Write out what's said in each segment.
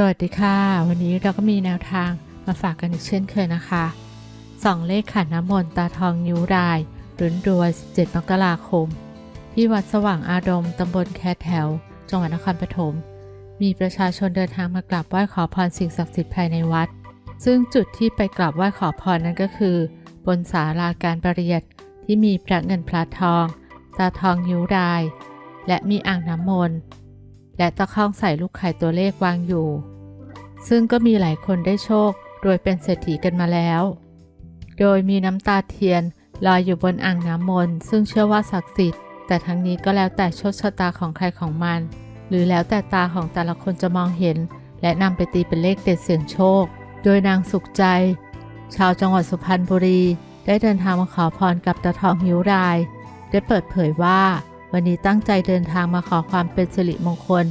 สวัสดีค่ะ วันนี้เราก็มีแนวทางมาฝากกันอีกเช่นเคยนะคะสองเลขขันน้ำมนต์ตาทองนิ้วรายรุ่นรวย 17 มกราคม ที่วัดสว่างอารมณ์ตำบลแคแถว จังหวัดนครปฐม มีประชาชนเดินทางมากราบไหว้ขอพรสิ่งศักดิ์สิทธิ์ภายในวัด ซึ่งจุดที่ไปกราบไหว้ขอพรนั้นก็คือ บนศาลาการประเรียนที่มีพระเงินพระทอง ตาทองนิ้วราย และมีอ่างน้ำมนต์ และตะข้องใส่ลูกไข่ตัวเลขวางอยู่ ซึ่งก็มีหลายคนได้โชคโดยเป็นเศรษฐีกันมาแล้ว โดยมีน้ำตาเทียนลอยอยู่บนอ่างน้ำมนต์ซึ่งเชื่อว่าศักดิ์สิทธิ์ แต่ทั้งนี้ก็แล้วแต่โชคชะตาของใครของมัน หรือแล้วแต่ตาของแต่ละคนจะมองเห็น และนำไปตีเป็นเลขเด็ดเสี่ยงโชค โดยนางสุขใจ ชาวจังหวัดสุพรรณบุรี ได้เดินทางมาขอพรกับตาทองหิวราย ได้เปิดเผยว่า วันนี้ตั้งใจเดินทางมาขอความเป็นสิริมงคล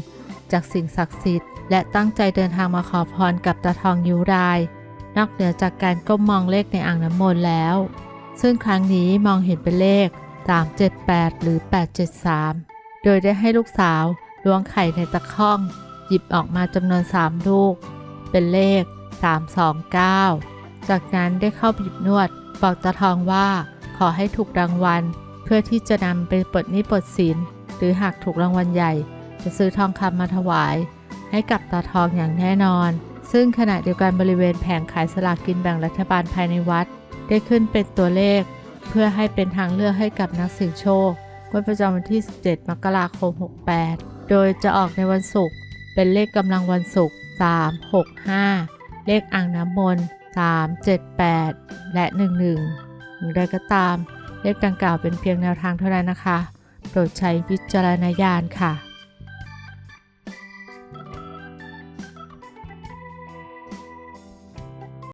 จากสิ่งศักดิ์สิทธิ์และตั้งใจเดินทางมาขอพรกับตาทองยิ้วราย นอกเหนือจากการก้มมองเลขในอ่างน้ำมนต์แล้ว ซึ่งครั้งนี้มองเห็นเป็นเลข 378 หรือ 873 โดยได้ให้ลูกสาวล้วงไข่ในตะข้อง หยิบออกมาจำนวน 3 ลูก เป็นเลข 329 จากนั้นได้เข้าบีบนวดบอกตาทองว่าขอให้ถูกรางวัล เพื่อที่จะนำไปปลดหนี้ปลดสิน หรือหากถูกรางวัลใหญ่ จะซื้อทองคำมาถวาย ให้กับตาทองอย่างแน่นอน ซึ่งขณะเดียวกันบริเวณแผงขายสลากกินแบ่งรัฐบาลภายในวัด ได้ขึ้นเป็นตัวเลข เพื่อให้เป็นทางเลือกให้กับนักเสี่ยงโชคงวดประจำวันที่ 17 มกราคม 68 โดยจะออกในวันศุกร์เป็นเลขกำลังวันศุกร์3 6 5 เลขอ่างน้ำมนต์3 7 8 และ 11อย่างไรก็ตาม เลขดังกล่าวเป็นเพียงแนวทางเท่านั้นนะคะ โปรดใช้วิจารณญาณค่ะ